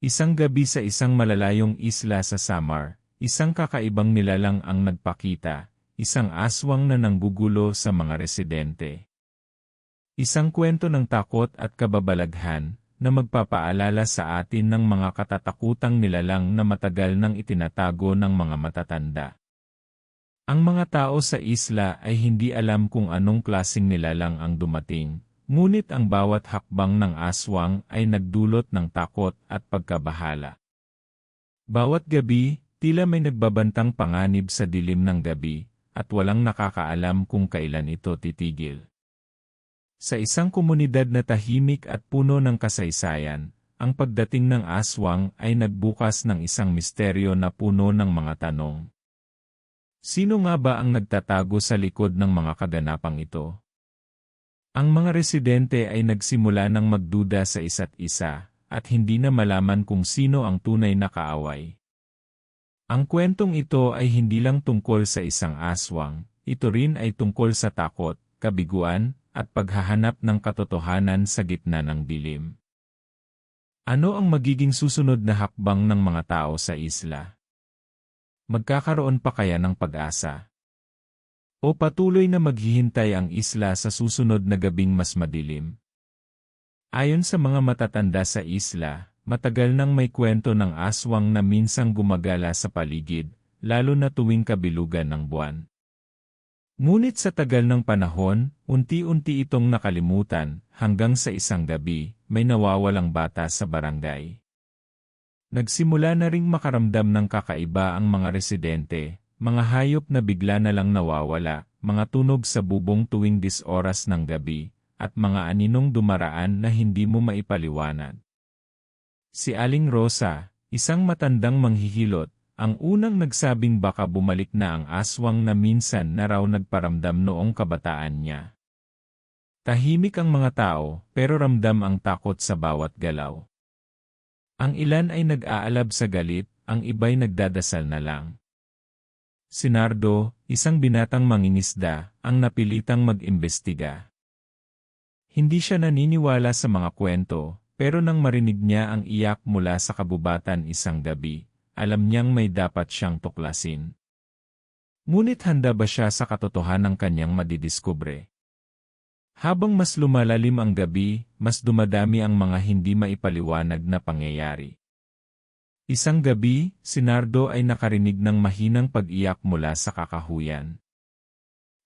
Isang gabi sa isang malalayong isla sa Samar, isang kakaibang nilalang ang nagpakita, isang aswang na nanggugulo sa mga residente. Isang kwento ng takot at kababalaghan na magpapaalala sa atin ng mga katatakutang nilalang na matagal nang itinatago ng mga matatanda. Ang mga tao sa isla ay hindi alam kung anong klasing nilalang ang dumating, Ngunit ang bawat hakbang ng aswang ay nagdulot ng takot at pagkabahala. Bawat gabi, tila may nagbabantang panganib sa dilim ng gabi, at walang nakakaalam kung kailan ito titigil. Sa isang komunidad na tahimik at puno ng kasaysayan, ang pagdating ng aswang ay nagbukas ng isang misteryo na puno ng mga tanong. Sino nga ba ang nagtatago sa likod ng mga kaganapang ito? Ang mga residente ay nagsimula ng magduda sa isa't isa, at hindi na malaman kung sino ang tunay na kaaway. Ang kwentong ito ay hindi lang tungkol sa isang aswang, ito rin ay tungkol sa takot, kabiguan, at paghahanap ng katotohanan sa gitna ng dilim. Ano ang magiging susunod na hakbang ng mga tao sa isla? Magkakaroon pa kaya ng pag-asa? O patuloy na maghihintay ang isla sa susunod na gabing mas madilim. Ayon sa mga matatanda sa isla, matagal nang may kwento ng aswang na minsang gumagala sa paligid, lalo na tuwing kabilugan ng buwan. Ngunit sa tagal ng panahon, unti-unti itong nakalimutan, hanggang sa isang gabi, may nawawalang bata sa barangay. Nagsimula na ring makaramdam ng kakaiba ang mga residente, mga hayop na bigla na lang nawawala, mga tunog sa bubong tuwing dis oras ng gabi, at mga aninong dumaraan na hindi mo maipaliwanag. Si Aling Rosa, isang matandang manghihilot, ang unang nagsabing baka bumalik na ang aswang na minsan na raw nagparamdam noong kabataan niya. Tahimik ang mga tao, pero ramdam ang takot sa bawat galaw. Ang ilan ay nag-aalab sa galit, ang iba'y nagdadasal na lang. Sinardo, isang binatang mangingisda, ang napilitang mag-imbestiga. Hindi siya naniniwala sa mga kwento, pero nang marinig niya ang iyak mula sa kabubatan isang gabi, alam niyang may dapat siyang tuklasin. Ngunit handa ba siya sa katotohanan ng kanyang madidiskubre? Habang mas lumalalim ang gabi, mas dumadami ang mga hindi maipaliwanag na pangyayari. Isang gabi, si Nardo ay nakarinig ng mahinang pag-iyak mula sa kakahuyan.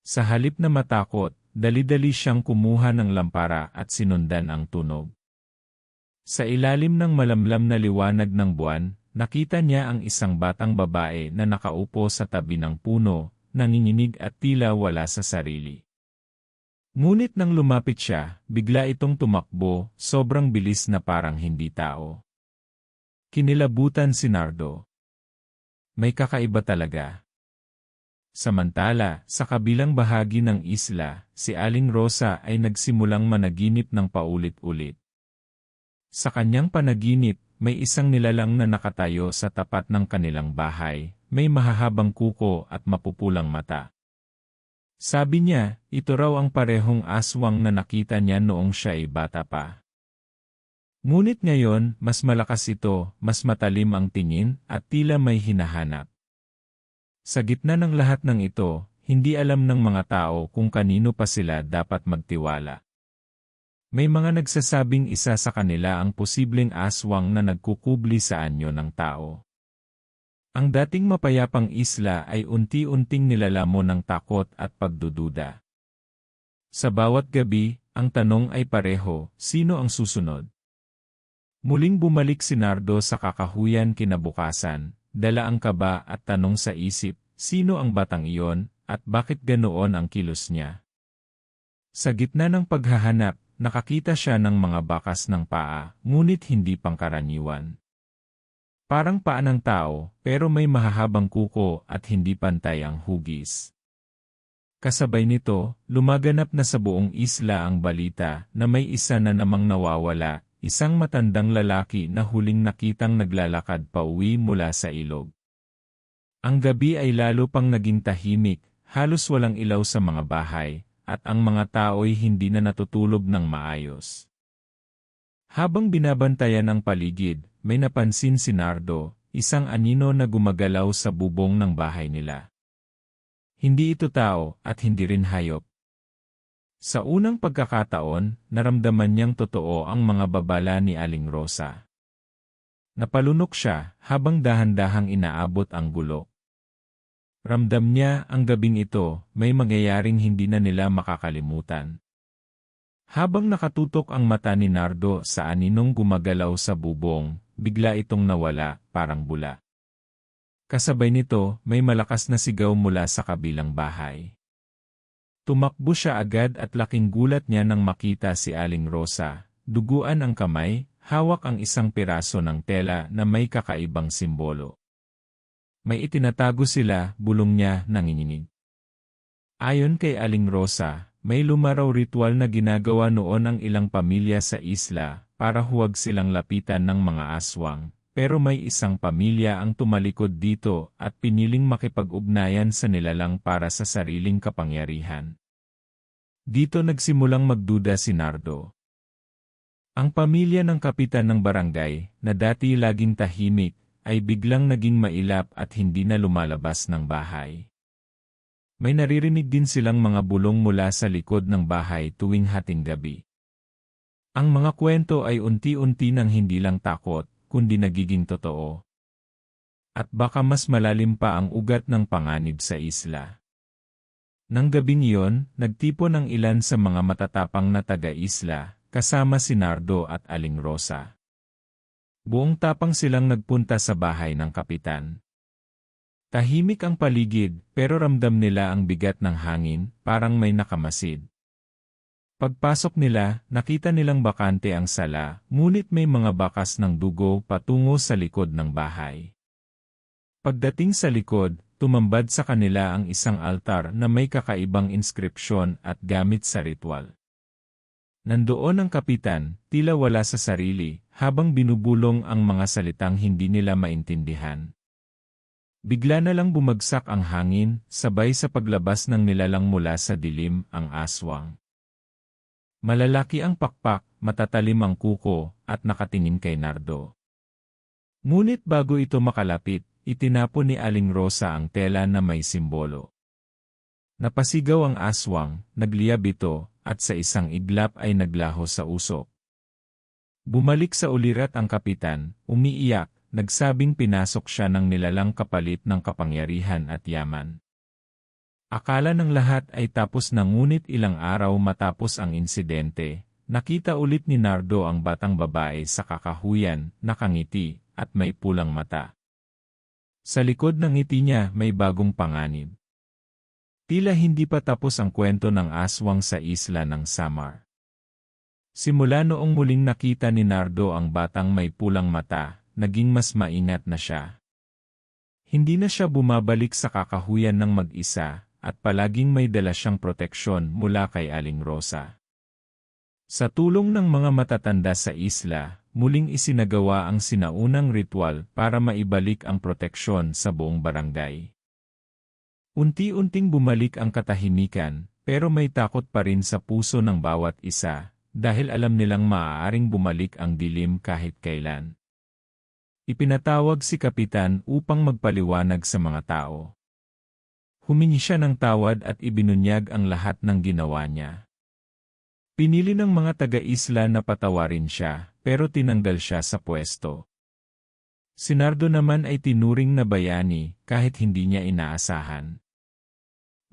Sa halip na matakot, dali-dali siyang kumuha ng lampara at sinundan ang tunog. Sa ilalim ng malamlam na liwanag ng buwan, nakita niya ang isang batang babae na nakaupo sa tabi ng puno, nanginginig at tila wala sa sarili. Ngunit nang lumapit siya, bigla itong tumakbo, sobrang bilis na parang hindi tao. Kinilabutan si Nardo. May kakaiba talaga. Samantala, sa kabilang bahagi ng isla, si Aling Rosa ay nagsimulang managinip ng paulit-ulit. Sa kanyang panaginip, may isang nilalang na nakatayo sa tapat ng kanilang bahay, may mahahabang kuko at mapupulang mata. Sabi niya, ito raw ang parehong aswang na nakita niya noong siya ay bata pa. Ngunit ngayon, mas malakas ito, mas matalim ang tingin, at tila may hinahanap. Sa gitna ng lahat ng ito, hindi alam ng mga tao kung kanino pa sila dapat magtiwala. May mga nagsasabing isa sa kanila ang posibleng aswang na nagkukubli sa anyo ng tao. Ang dating mapayapang isla ay unti-unting nilalamo ng takot at pagdududa. Sa bawat gabi, ang tanong ay pareho, sino ang susunod? Muling bumalik si Nardo sa kakahuyan kinabukasan, dala ang kaba at tanong sa isip, sino ang batang iyon, at bakit ganoon ang kilos niya. Sa gitna ng paghahanap, nakakita siya ng mga bakas ng paa, ngunit hindi pangkaraniwan. Parang paa ng tao, pero may mahahabang kuko at hindi pantay ang hugis. Kasabay nito, lumaganap na sa buong isla ang balita na may isa na namang nawawala, Isang matandang lalaki na huling nakitang naglalakad pa uwi mula sa ilog. Ang gabi ay lalo pang naging tahimik, halos walang ilaw sa mga bahay, at ang mga tao'y hindi na natutulog ng maayos. Habang binabantayan ang paligid, may napansin si Nardo, isang anino na gumagalaw sa bubong ng bahay nila. Hindi ito tao at hindi rin hayop. Sa unang pagkakataon, naramdaman niyang totoo ang mga babala ni Aling Rosa. Napalunok siya habang dahan-dahang inaabot ang gulo. Ramdam niya ang gabing ito may mangyayaring hindi na nila makakalimutan. Habang nakatutok ang mata ni Nardo sa aninong gumagalaw sa bubong, bigla itong nawala, parang bula. Kasabay nito, may malakas na sigaw mula sa kabilang bahay. Tumakbo siya agad at laking gulat niya nang makita si Aling Rosa. Duguan ang kamay, hawak ang isang piraso ng tela na may kakaibang simbolo. May itinatago sila, bulong niya nanginginig. Ayon kay Aling Rosa, may lumaraw ritual na ginagawa noon ang ilang pamilya sa isla para huwag silang lapitan ng mga aswang, pero may isang pamilya ang tumalikod dito at piniling makipag-ugnayan sa nilalang para sa sariling kapangyarihan. Dito nagsimulang magduda si Nardo. Ang pamilya ng kapitan ng barangay, na dati laging tahimik, ay biglang naging mailap at hindi na lumalabas ng bahay. May naririnig din silang mga bulong mula sa likod ng bahay tuwing hating gabi. Ang mga kwento ay unti-unti nang hindi lang takot, kundi nagiging totoo. At baka mas malalim pa ang ugat ng panganib sa isla. Nang gabing iyon, nagtipon ang ilan sa mga matatapang na taga-isla, kasama si Nardo at Aling Rosa. Buong tapang silang nagpunta sa bahay ng kapitan. Tahimik ang paligid, pero ramdam nila ang bigat ng hangin, parang may nakamasid. Pagpasok nila, nakita nilang bakante ang sala, ngunit may mga bakas ng dugo patungo sa likod ng bahay. Pagdating sa likod, tumambad sa kanila ang isang altar na may kakaibang inskripsyon at gamit sa ritual. Nandoon ang kapitan, tila wala sa sarili, habang binubulong ang mga salitang hindi nila maintindihan. Bigla na lang bumagsak ang hangin, sabay sa paglabas ng nilalang mula sa dilim, ang aswang. Malalaki ang pakpak, matatalim ang kuko, at nakatingin kay Nardo. Ngunit bago ito makalapit, itinapon ni Aling Rosa ang tela na may simbolo. Napasigaw ang aswang, nagliyab ito, at sa isang iglap ay naglaho sa usok. Bumalik sa ulirat ang kapitan, umiiyak, nagsabing pinasok siya ng nilalang kapalit ng kapangyarihan at yaman. Akala ng lahat ay tapos na ngunit ilang araw matapos ang insidente, nakita ulit ni Nardo ang batang babae sa kakahuyan, nakangiti, at may pulang mata. Sa likod ng ngiti niya may bagong panganib. Tila hindi pa tapos ang kwento ng aswang sa isla ng Samar. Simula noong muling nakita ni Nardo ang batang may pulang mata, naging mas maingat na siya. Hindi na siya bumabalik sa kakahuyan ng mag-isa, at palaging may dala siyang proteksyon mula kay Aling Rosa. Sa tulong ng mga matatanda sa isla, muling isinagawa ang sinaunang ritual para maibalik ang proteksyon sa buong barangay. Unti-unting bumalik ang katahimikan, pero may takot pa rin sa puso ng bawat isa, dahil alam nilang maaaring bumalik ang dilim kahit kailan. Ipinatawag si Kapitan upang magpaliwanag sa mga tao. Humingi siya ng tawad at ibinunyag ang lahat ng ginawa niya. Pinili ng mga taga-isla na patawarin siya, pero tinanggal siya sa pwesto. Sinardo naman ay tinuring na bayani kahit hindi niya inaasahan.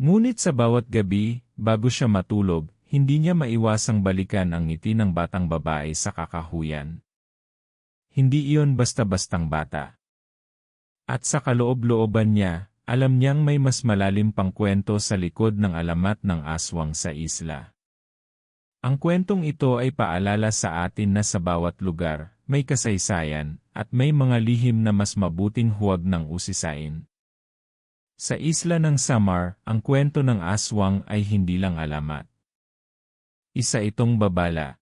Ngunit sa bawat gabi, bago siya matulog, hindi niya maiwasang balikan ang ngiti ng batang babae sa kakahuyan. Hindi iyon basta-bastang bata. At sa kaloob-looban niya, alam niyang may mas malalim pang kwento sa likod ng alamat ng aswang sa isla. Ang kwentong ito ay paalala sa atin na sa bawat lugar, may kasaysayan, at may mga lihim na mas mabuting huwag ng usisain. Sa isla ng Samar, ang kwento ng aswang ay hindi lang alamat. Isa itong babala,